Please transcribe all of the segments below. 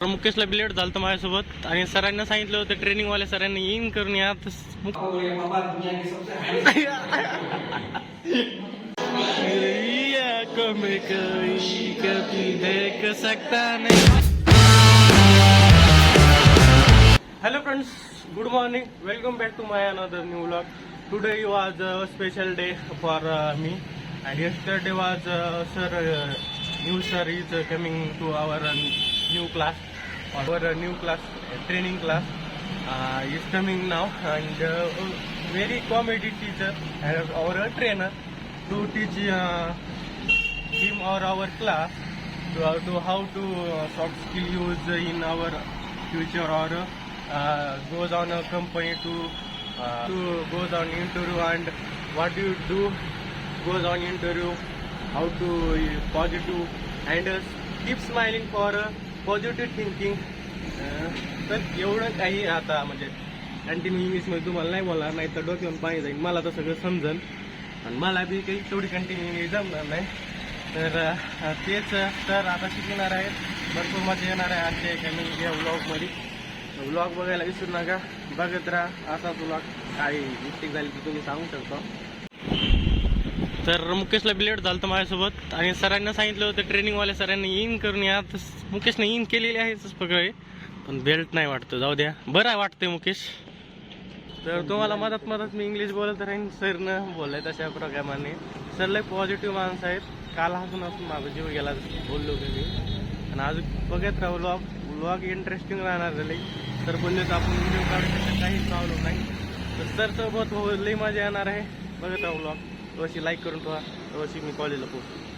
तर मुकेशला बिलेट झालं तर माझ्यासोबत. आणि सरांना सांगितलं होतं ट्रेनिंगवाल्या सरांनी इन करून या. देख सकता hello friends good morning welcome back to my another new vlog today was a special day for me and yesterday was sir new sir is coming to our new class our uh, new class uh, training class uh, is coming now and uh, very comedy teacher and our uh, trainer to teach uh, him or our class to, uh, to how to uh, soft skill use in our future or uh, goes on a company to uh, to goes on interview and what do you do goes on interview how to uh, positive and uh, keep smiling for uh, positive thinking तर एवढं काही आता म्हणजे continue इंग्लिशमध्ये तुम्हाला नाही बोलणार नाही तर डोक्यावर पाणी जाईल. मला तर सगळं समजन आणि मला बी काही तेवढी कंटिन्यू इंग्लिश जमणार नाही. तर तेच तर आता शिकणार आहे भरपूर मजा येणार आहे आमच्या एका या व्लॉगमध्ये व्लॉग बघायला विसरू नका. बघत राहा असाच व्लॉग काही मिस्टेक झाली तर तुम्ही सांगू शकता. तर मुकेशला बिलेट झालं होतं माझ्यासोबत. आणि सरांना सांगितलं होतं ट्रेनिंगवाल्या सरांनी इन करून या. तर मुकेशने इन केलेली आहेच सगळे पण बेल्ट नाही वाटतं जाऊ द्या. बरं आहे वाटतंय मुकेश. तर तुम्हाला मदत मदत मी इंग्लिश बोलत राहीन. सरनं बोललाय तशा प्रकारे सर लय पॉझिटिव्ह माणसं आहेत. काल हसून हसून माझा जीव गेला बोललो की मी. आणि आज बघत राहू व्लॉग व्लॉग इंटरेस्टिंग राहणार झाले. तर बोलले तर आपण व्हिडिओ काढू शकतो काही प्रॉब्लेम नाही. तर सर सोबत हो, लई मजा येणार आहे. बघत राहू व्लॉग तशी लाईक करून ठेवा. तशी मी कॉलेजला पोहोचतो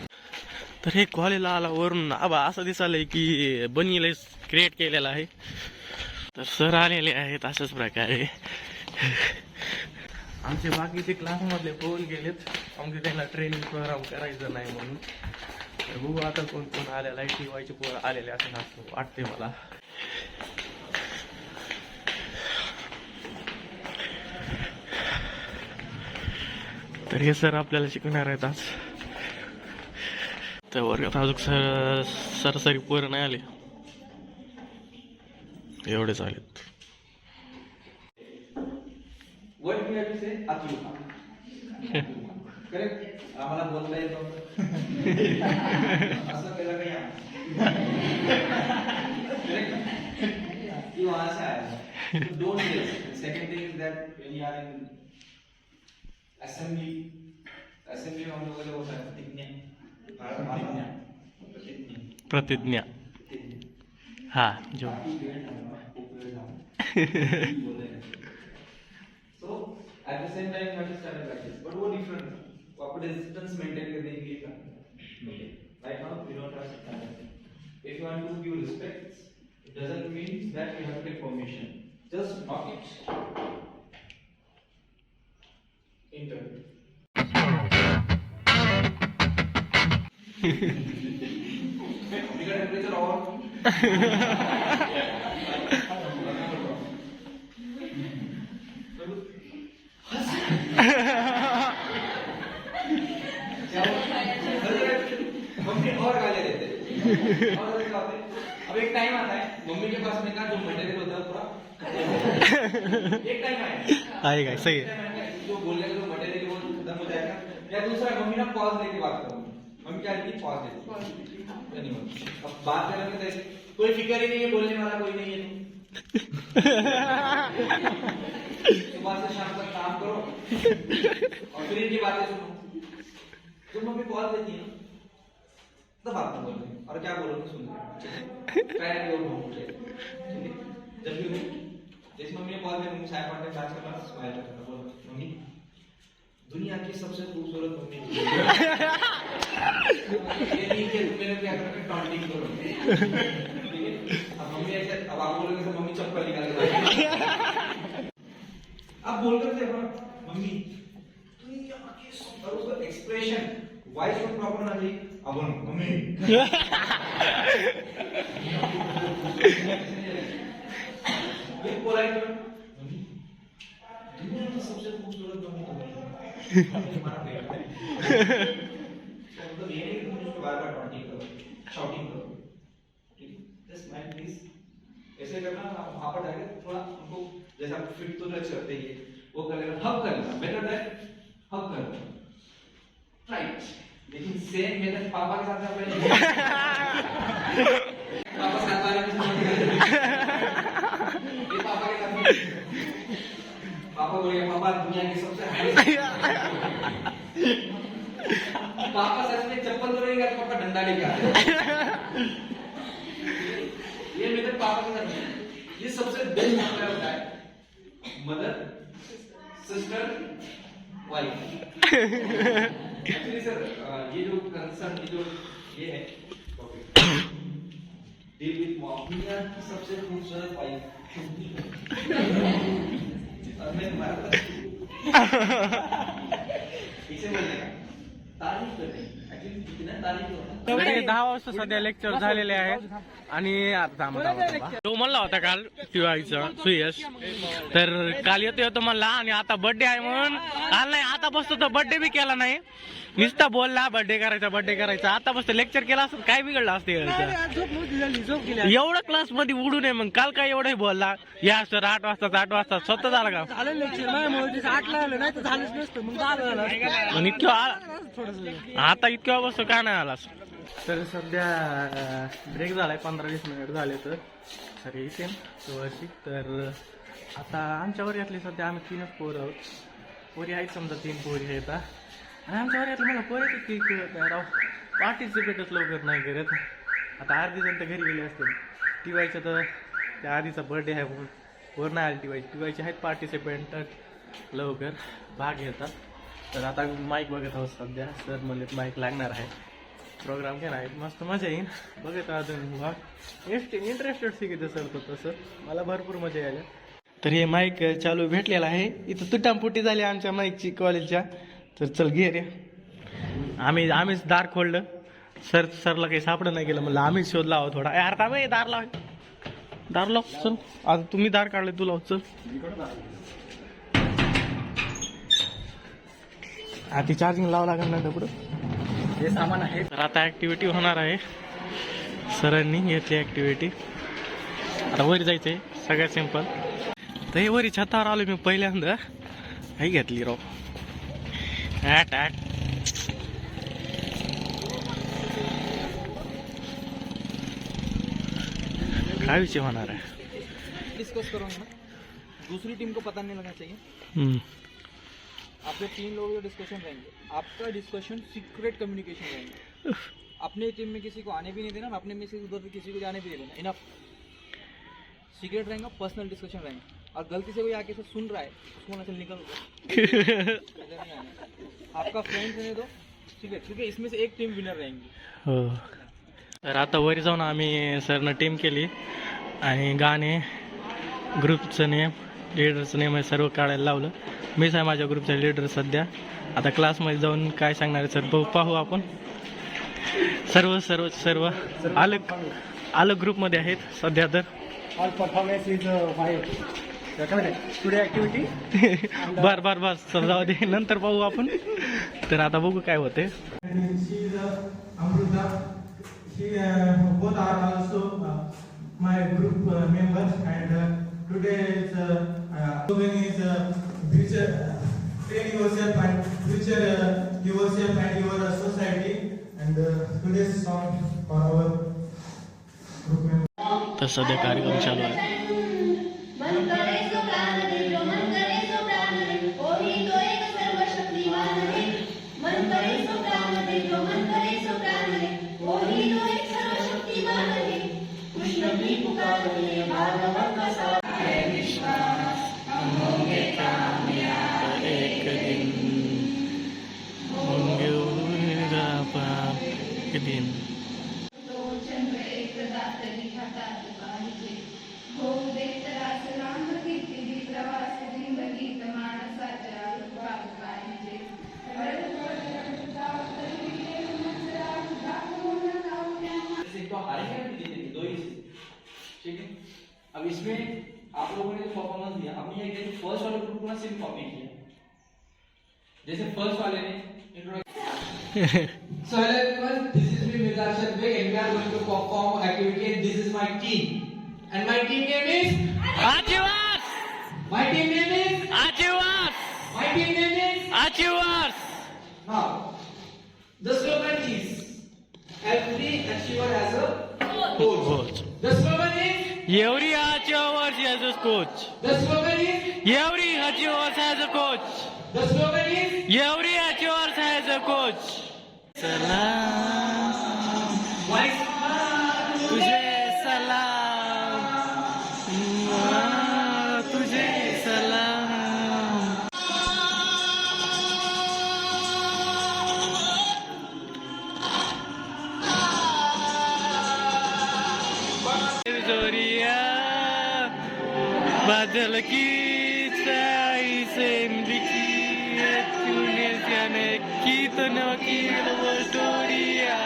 तर हे कॉलेजला आला वरून. आबा असं दिसालंय की बनीला क्रिएट केलेला आहे. तर सर आलेले आहेत अशाच प्रकारे. आमचे बाकीचे क्लासमधले पोहून गेलेत. आमचे त्यांना ट्रेनिंग प्रोग्राम करायचं नाही म्हणून. तर बघू आता कोण कोण आलेला आहे. टी वायचे पोरं आलेले असं असं वाटते मला. तर हे सर आपल्याला शिकवणार आहेत आज तर वर्गात अजून सर सरसरी पोरं नाही आले एवढेच आलेत What do you have to say? Atluka. Correct? आम्हाला बोलता येतो असं केलं का या करेक्ट असेंबली असेंबली में हम लोगों ने होता है प्रतिज्ञा प्रतिज्ञा हाँ जो so at the same time you have to study like this but वो different वो आपको distance maintain करने के लिए करना है okay right now we don't have time if you want to give respect it doesn't mean that you have to take permission just knock it अब एक time आता है मम्मी के पास में का जो मटेरियल होता है पूरा एक टाइम आएगा आहे सही है जो बोलने का जाएगा या दूसरा मम्मी ना पॉज लेके बात करूँगी। मम्मी क्या देती पॉज देती Anyway, अब बात करेंगे तो कोई फ़िक्र ही नहीं है बोलने वाला कोई नहीं है। सुबह से शाम तक काम करो और फिर इनकी बातें सुनो। जब मम्मी पॉज देती है तब आप बोल रहे और क्या बोलोगे सुन रहे ट्राई योर होम जब भी हो जिस मम्मी ने पॉज में मुँह साइड पढ़ने चार्ज करना स्माइल करना बोलो दुनिया की सबसे खूबसूरत मम्मी ये नहीं कि तुम मेरे क्या करोगे टॉन्टिंग करोगे ठीक है। अब मम्मी ऐसे अब आप बोलोगे तो मम्मी चप्पल निकाल के लाएगी। आप बोल कर देखो मम्मी दुनिया की सब- और उसका एक्सप्रेशन वॉइस को प्रॉपर ना चाहिए अब बोलो, मम्मी। ऐसे करना वहाँ पर डायरेक्ट थोड़ा हमको जैसे आप फिट तो टच करते ही वो कर लेना हब कर बेटर दैट हब कर राइट लेकिन सेम मेथड पापा के साथ आप पापा साथ वाले पापा बोले पापा दुनिया के सबसे हाईएस्ट सच में चप्पल तो रहेगा गए पापा डंडा लेके आते ये मेथड पापा के। ये सबसे बेस्ट मामला होता है। Mother sister wife actually sir ये जो कंसर्न ये जो ये है डील विथ मॉम की सबसे खूबसूरत वाइफ और मैं तुम्हारा इसे बोलने दहा वाजता सध्या लेक्चर झालेले आहे आणि आता तो म्हणला होता काल टिवायचा सुयश. तर काल येतो येतो म्हणला आणि आता बर्थडे आहे म्हणून. काल नाही आता बसतो तर बर्थडे बी केला नाही. नुसता बोलला बर्थडे करायचा बर्थडे करायचा. आता बसतो लेक्चर केला असत काय बिघडलं असते एवढं क्लासमध्ये उडू नये मग. काल काय एवढं बोलला? या सर आठ वाजता आठ वाजता स्वतः झाला का? झालं लेक्चर आठला आलं नाही तर झालंच नसतं. मग थोडंसं आता इतक्या वाजता का नाही आलास? तर सध्या ब्रेक झालाय पंधरा वीस मिनिट झाले तर. तर इथे वर्षी तर आता आमच्या वर्गातले सध्या आम्ही तीनच पोरं आहोत. पोरी आहेत समजा तीन पोरी आहेत. आणि आमच्या वर्गातले मला परत आहेत की कळत राव पार्टिसिपेटच लवकर नाही करत. आता अर्धी जण तर घरी गेले असतील. टी वायचं तर त्या आधीचा बर्थडे आहे म्हणून. वर नाही आली टी वायची टी वायचे आहेत पार्टिसिपेंट लवकर भाग घेतात. तर आता माईक बघत आहोत सध्या. सर म्हणजे माईक लागणार आहे. प्रोग्राम घेणार आहे मस्त मजा येईल बघत आहोत भाग. भाग इंटरेस्टेड शिकित सर तो तसं. मला भरपूर मजा यायला. तर हे माईक चालू भेटलेलं आहे. इथं तुटामपुटी झाली आमच्या माईकची कॉलेजच्या तर चल घे रे. आम्ही आम्हीच दार खोललं. सर सरला काही सापडं नाही गेलं म्हणलं आम्हीच शोध लावा थोडा. यार का दार लाव. दार लाव चल. आता तुम्ही दार काढले तू लाव चल. आधी चार्जिंग लावा लागेल ना पुढं हे सामान आहे. तर आता ऍक्टिव्हिटी होणार आहे. सरांनी घेतली ऍक्टिव्हिटी आता वर जायचंय. सगळ्यात सिंपल तर हे वरी छतावर आलो मी पहिल्यांदा. हे घेतली राव. ॲट काय विषय होणार आहे? डिस्कस करो ना दूसरी टीम को पता नहीं लगना चाहिए। हम्म. आपके तीन लोगों का डिस्कशन रहेंगे। आपका डिस्कशन सीक्रेट कम्युनिकेशन रहेंगे। अपने टीम में किसी को आने भी नहीं देना अपने में से उधर किसी को जाने भी नहीं देना। इनफ सीक्रेट रहेगा पर्सनल डिस्कशन रहेंगे। और गलती से कोई आके से सुन रहा है उसको ना चल निकल आपका फ्रेंड रहने दो। ठीक है क्योंकि इसमें से एक टीम विनर रहेंगी। हो। तर आता वर जाऊन आम्ही सरनं टीम केली आणि गाणे ग्रुपचं नेम लिडरचं नेम आहे सर्व काढायला लावलं. मीच आहे माझ्या ग्रुपचा लिडर सध्या. आता क्लासमध्ये जाऊन काय सांगणार आहे सर? बघू पाहू आपण. सर्व सर्व सर्व. अलग अलग ग्रुपमध्ये आहेत सध्या तर. All performance is my activity बर बर बर सर जाऊ दे. नंतर पाहू आपण. तर आता बघू काय होते तर सध्या कार्यक्रम चालू आहे. ठीक है अब इसमें आप लोगों ने जो परफॉर्मेंस दिया अब ये फ़र्स्ट वाले ग्रुप को ना सिर्फ़ कॉपी किया। जैसे फ़र्स्ट वाले ने introduction So hello everyone, this is me Mirza Arshad Beg and we are going to perform activity and this is my team. And my team name is? Achievers! My team name is? Achievers! My team name is? Achievers! Now, the slogan is every achiever has a coach. Coach. The slogan is Every achievers has a coach. the slogan is Every achievers has a coach. the slogan is Every coach. Salam. की तो नकील वो स्टोरिया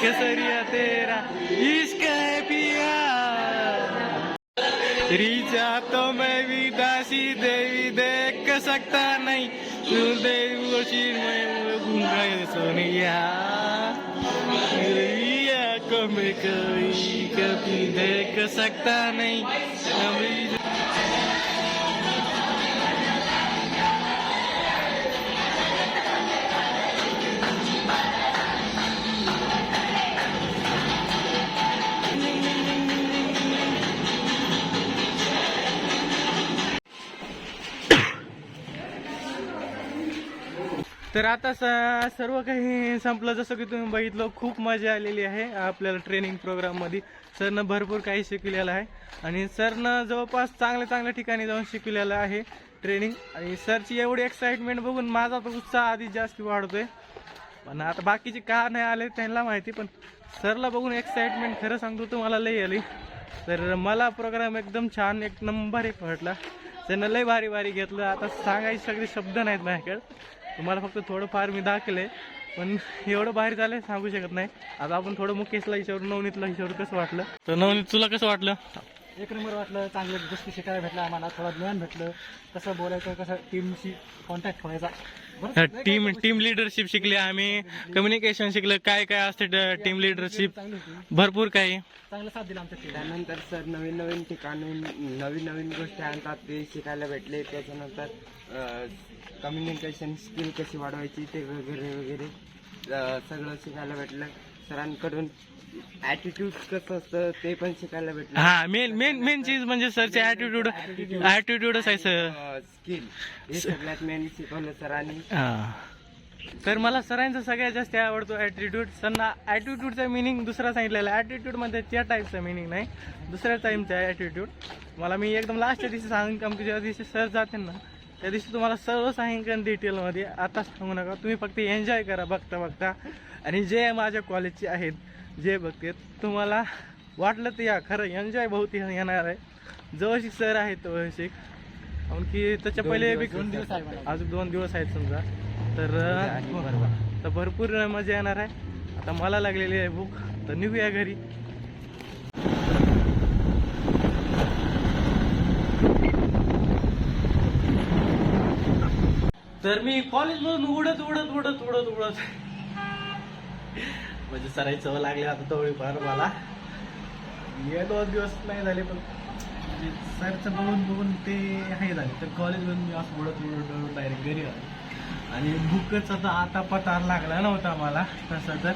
केसरिया तेरा इश्क है पिया। रीचा तो मैं भी देवी देख सकता नहीं। तू देवी वो शीर में घूम रहे सोनिया। रिया को मैं कोई कभी देख सकता नहीं। तर आता स- सर्व काही संपलं. जसं की तुम्ही बघितलं खूप मजा आलेली आहे आपल्याला ट्रेनिंग प्रोग्राममध्ये सरनं भरपूर काही शिकलेलं आहे. आणि सरनं जवळपास चांगल्या चांगल्या ठिकाणी जाऊन शिकलेलं आहे ट्रेनिंग आणि सरची एवढी एक्साइटमेंट बघून माझा तर उत्साह आधी जास्त वाढतोय. पण आता बाकीचे का नाही आले त्यांना माहिती पण सरला बघून एक्साइटमेंट खरं सांगतो तुम्हाला लई आली. तर मला प्रोग्राम एकदम छान एक नंबर एक वाटला. त्यांना लई भारी भारी घेतलं. आता सांगायचे सगळे शब्द नाहीत माझ्याकडे. तुम्हाला फक्त थोडंफार मी दाखले पण एवढं बाहेर झालंय सांगू शकत नाही. आता आपण थोडं मुकेशला विचारू नवनीतला विचारू कसं वाटलं? तर नवनीत तुला कसं वाटलं? एक नंबर वाटलं चांगलं गोष्टी शिकायला भेटलं आम्हाला थोडं ज्ञान भेटलं. कसं बोलायचं कसं टीमशी कॉन्टॅक्ट व्हायचा टीम टीम लिडरशिप शिकले आम्ही. कम्युनिकेशन शिकलं. काय काय असते टीम लिडरशिप भरपूर काही. चांगला साथ दिला आमच्या त्यानंतर सर नवीन नवीन ठिकाणून नवीन नवीन गोष्टी आणतात. ते शिकायला भेटले. त्याच्यानंतर कम्युनिकेशन स्किल कशी वाढवायची ते वगैरे वगैरे अ, सगळं शिकायला भेटलं. सरांकडून ॲटिट्यूड कसं असतं ते पण शिकायला भेटलं. हा मेन मेन मेन चीज म्हणजे सरचे ऍटिट्यूड ऍटिट्यूडच आहे सर स्किल हे सगळ्यात मेन शिकवलं सरांनी. हा. तर मला सरांचा सगळ्यात जास्त आवडतो ॲटिट्यूड सरांना ॲटिट्यूडचा मिनिंग दुसरा सांगितलेला ॲटिट्यूडमध्ये त्या टाईपचा मिनिंग नाही. दुसऱ्या टाईमचा ॲटिट्यूड मला मी एकदम लास्टच्या दिवशी सांगेन का ज्या दिवशी सर जाते ना त्या दिवशी तुम्हाला सर्व सांगेन डिटेलमध्ये आता सांगू नका. तुम्ही फक्त एन्जॉय करा बघता बघता. आणि जे माझ्या कॉलेजचे आहेत जे बघते तुम्हाला वाटलं तर या खरं एन्जॉय बहुत येणार आहे. जवळशिक सर आहेत जवळशिक काऊन की त्याच्या पहिले दोन दिवस आहे. अजून दोन दिवस आहेत समजा. तर परवा. तर भरपूर मजा येणार आहे. आता मला लागलेली आहे भूक तर निघूया घरी. तर मी कॉलेजमधून उडत उडत उडत उडत उडत. म्हणजे सराई चव लागली आता थोडीफार मला. हे दोन दिवस नाही झाले पण म्हणजे सरचं बघून बघून ते हे झाले. तर कॉलेजमधून मी असं उडत उडत डायरेक्ट घरी आलो. आणि बुकच आता आता पतार लागला नव्हता मला तसं तर.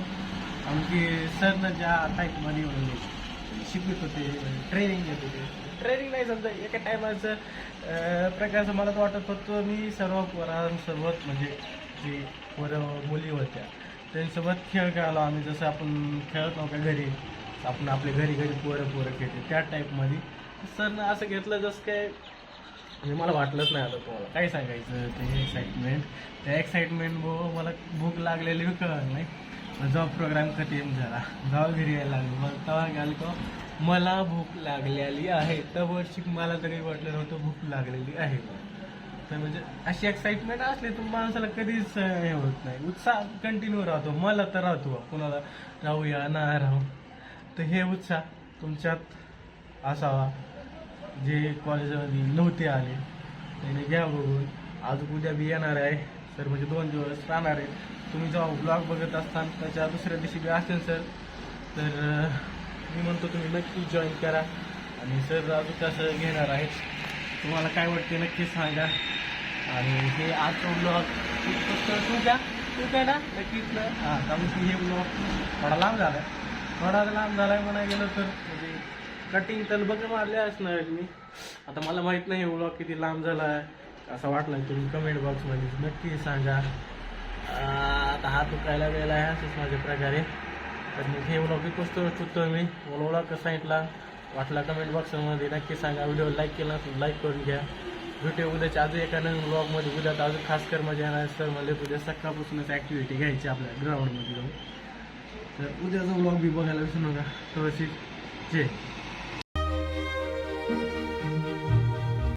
आमची सरनं ज्या टाईपमध्ये म्हणजे होते ट्रेनिंग घेत होते. ट्रेनिंग नाही समजा एका टायमाचं प्रकारचं मला तर वाटत होतं मी सर्व पोरांसोबत म्हणजे जे पोरं मुली होत्या त्यांच्यासोबत खेळ खेळालो आम्ही जसं आपण खेळत नव्हतं घरी आपण आपल्या घरी घरी पोरं पोरं खेळते त्या टाईपमध्ये सरनं असं घेतलं जसं काय म्हणजे मला वाटलंच नाही आता तुम्हाला. काय सांगायचं? ते एक्साइटमेंट त्या एक्साइटमेंट मला भूक लागलेली कळलं नाही. जॉब प्रोग्राम खतम झाला जेव्हा घरी यायला लागलो मग तेव्हा गेलो का मला भूक लागलेली आहे. तर वर्षी मला तरी वाटलं नव्हतं भूक लागलेली आहे. तर म्हणजे अशी एक्साइटमेंट असली तर माणसाला कधीच हे होत नाही. उत्साह कंटिन्यू राहतो. मला तर राहतो. कुणाला राहूया ना राहू. तर हे उत्साह तुमच्यात असावा. जे कॉलेजमध्ये नव्हते आले त्याने घ्या बघून. आज उद्या बी येणार आहे. सर म्हणजे दोन दिवस राहणार आहे तुम्ही जेव्हा ब्लॉग बघत असताल त्याच्या दुसऱ्या दिवशी बी असेल सर. तर मी म्हणतो तुम्ही नक्की जॉईन करा. आणि सर अजून कसं घेणार आहेत? तुम्हाला काय वाटते नक्कीच सांगा. आणि हे आजचं ब्लॉग फक्त तू द्या तू काय ना. नक्कीच ना. हां कारण की हे ब्लॉग थोडा लांब झाला थोडा लांब झाला आहे म्हणा गेलं तर म्हणजे कटिंग तर बघ मारले असणार मी. आता मला माहीत नाही हे ब्लॉग किती लांब झाला आहे असं वाटलं तुम्ही कमेंट बॉक्समध्ये नक्की सांगा. आता हात दुखायला गेला आहे असंच माझ्या प्रकारे. तर मग हे ब्लॉग पुस्तक चुकतो मी. मला कसं कसा सांगितला वाटला कमेंट बॉक्समध्ये नक्की सांगा. व्हिडिओ लाईक केला असेल लाईक करून घ्या. व्हिडिओ उद्याच्या अजून एका नवीन ब्लॉगमध्ये उद्या तर अजून खास कर मजा येणार. सर म्हणजे उद्या सकाळपासूनच ॲक्टिव्हिटी घ्यायची आपल्या ग्राउंडमध्ये जाऊन. तर उद्याचा ब्लॉग बी बघायला विसरू नका. थोडीशी जय